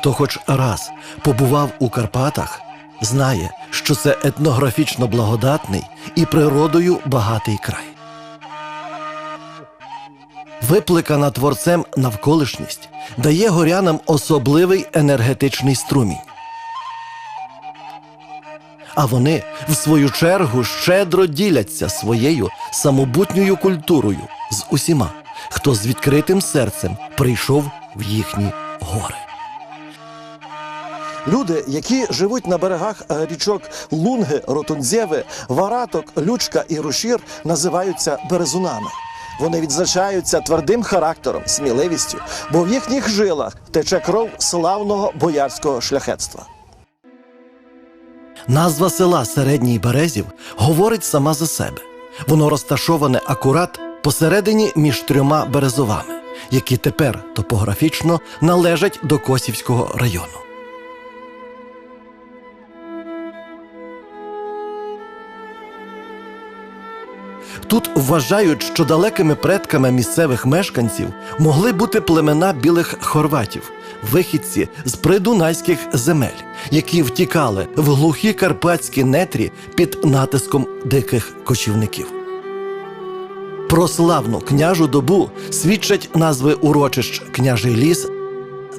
Хто хоч раз побував у Карпатах, знає, що це етнографічно благодатний і природою багатий край. Випликана творцем навколишність дає горянам особливий енергетичний струмінь. А вони, в свою чергу, щедро діляться своєю самобутньою культурою з усіма, хто з відкритим серцем прийшов в їхні гори. Люди, які живуть на берегах е, річок Лунги, Ротунзєви, Вараток, Лючка і Рушір, називаються березунами. Вони відзначаються твердим характером, сміливістю, бо в їхніх жилах тече кров славного боярського шляхетства. Назва села Середній Березів говорить сама за себе. Воно розташоване акурат посередині між трьома березовами, які тепер топографічно належать до Косівського району. Тут вважають, що далекими предками місцевих мешканців могли бути племена білих хорватів, вихідці з придунайських земель, які втікали в глухі карпатські нетрі під натиском диких кочівників. Про славну княжу добу свідчать назви урочищ Княжий ліс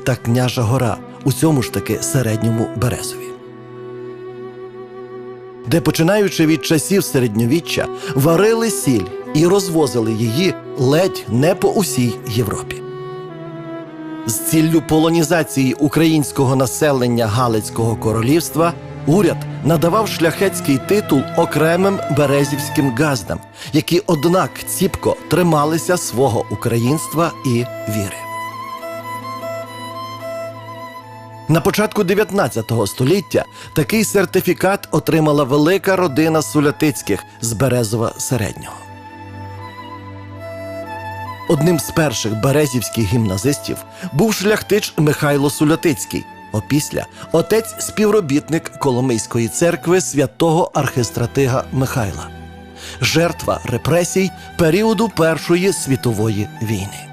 та Княжа гора у цьому ж таки середньому березові де, починаючи від часів середньовіччя, варили сіль і розвозили її ледь не по усій Європі. З ціллю полонізації українського населення Галицького королівства уряд надавав шляхетський титул окремим березівським газдам, які, однак, ціпко трималися свого українства і віри. На початку 19 століття такий сертифікат отримала велика родина Сулятицьких з Березова середнього. Одним з перших березівських гімназистів був шляхтич Михайло Сулятицький, опісля отець співробітник Коломийської церкви святого архистратига Михайла, жертва репресій періоду Першої світової війни.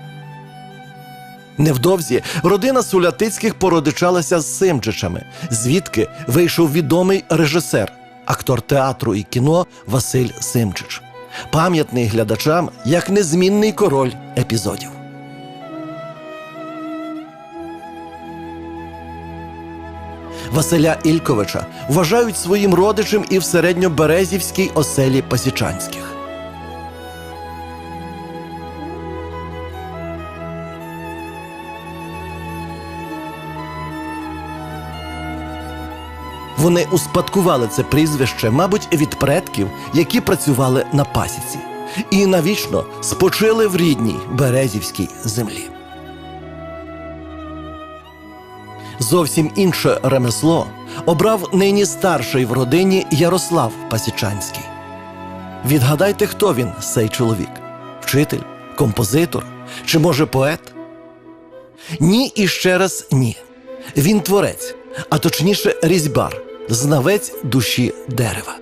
Невдовзі родина Сулятицьких породичалася з Симчичами, звідки вийшов відомий режисер, актор театру і кіно Василь Симчич, пам'ятний глядачам як незмінний король епізодів. Василя Ільковича вважають своїм родичем і в середньоберезівській оселі Пасічанських. Вони успадкували це прізвище, мабуть, від предків, які працювали на пасіці, і навічно спочили в рідній березівській землі. Зовсім інше ремесло обрав нині старший в родині Ярослав Пасічанський. Відгадайте, хто він, цей чоловік: вчитель, композитор чи, може, поет? Ні і ще раз ні. Він творець, а точніше різьбар, знавець душі дерева.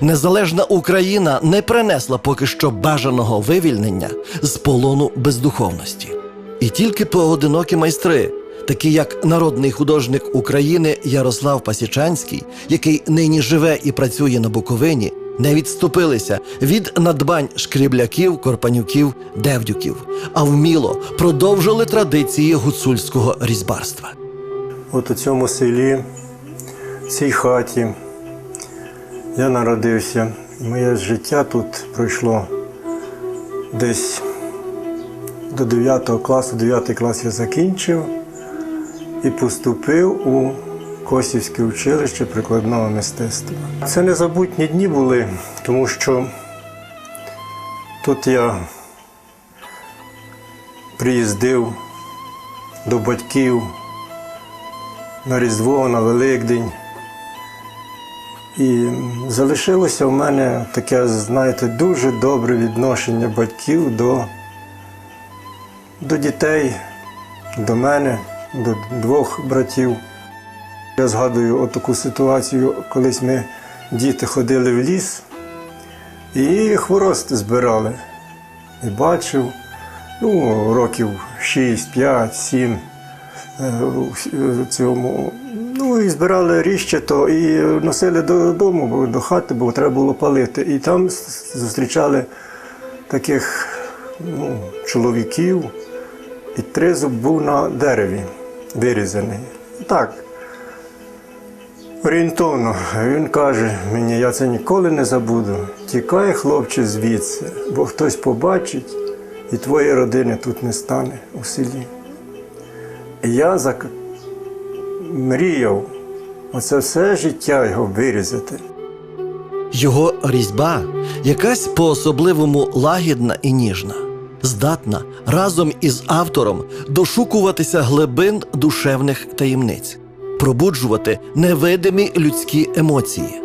Незалежна Україна не принесла поки що бажаного вивільнення з полону бездуховності. І тільки поодинокі майстри, такі як народний художник України Ярослав Пасічанський, який нині живе і працює на Буковині, не відступилися від надбань шкрібляків, корпанюків, девдюків, а вміло продовжили традиції гуцульського різьбарства. От у цьому селі, в цій хаті, я народився Моє життя тут пройшло десь до 9 класу, 9 клас я закінчив і поступив у Косівське училище прикладного мистецтва. Це незабутні дні були, тому що тут я приїздив до батьків на Різдво, на Великдень. І залишилося в мене таке, знаєте, дуже добре відношення батьків до, до дітей, до мене, до двох братів. Я згадую отаку ситуацію, колись ми діти ходили в ліс і хворост збирали. І бачив, ну, років 6, 5, 7 е, в цьому. І збирали ріщето і носили додому, бо- до хати, бо треба було палити. І там зустрічали таких ну, чоловіків, і тризуб був на дереві вирізаний. Так, орієнтовно. Він каже мені, я це ніколи не забуду. Тікай, хлопче, звідси, бо хтось побачить, і твоєї родини тут не стане у селі. І я. Мріяв оце все життя його вирізати. Його різьба якась по-особливому лагідна і ніжна, здатна разом із автором дошукуватися глибин душевних таємниць, пробуджувати невидимі людські емоції.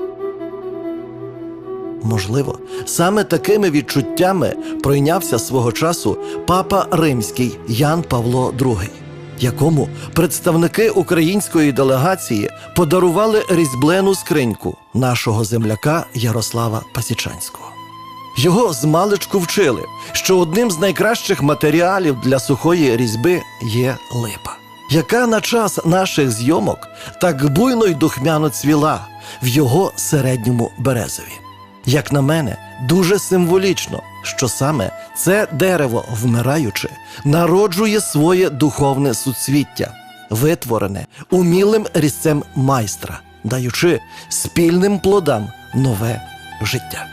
Можливо, саме такими відчуттями пройнявся свого часу папа римський Ян Павло II, якому представники української делегації подарували різьблену скриньку нашого земляка Ярослава Пасічанського. Його змалечку вчили, що одним з найкращих матеріалів для сухої різьби є липа, яка на час наших зйомок так буйно й духмяно цвіла в його середньому березові. Як на мене, дуже символічно, що саме це дерево, вмираючи, народжує своє духовне суцвіття, витворене умілим різцем майстра, даючи спільним плодам нове життя.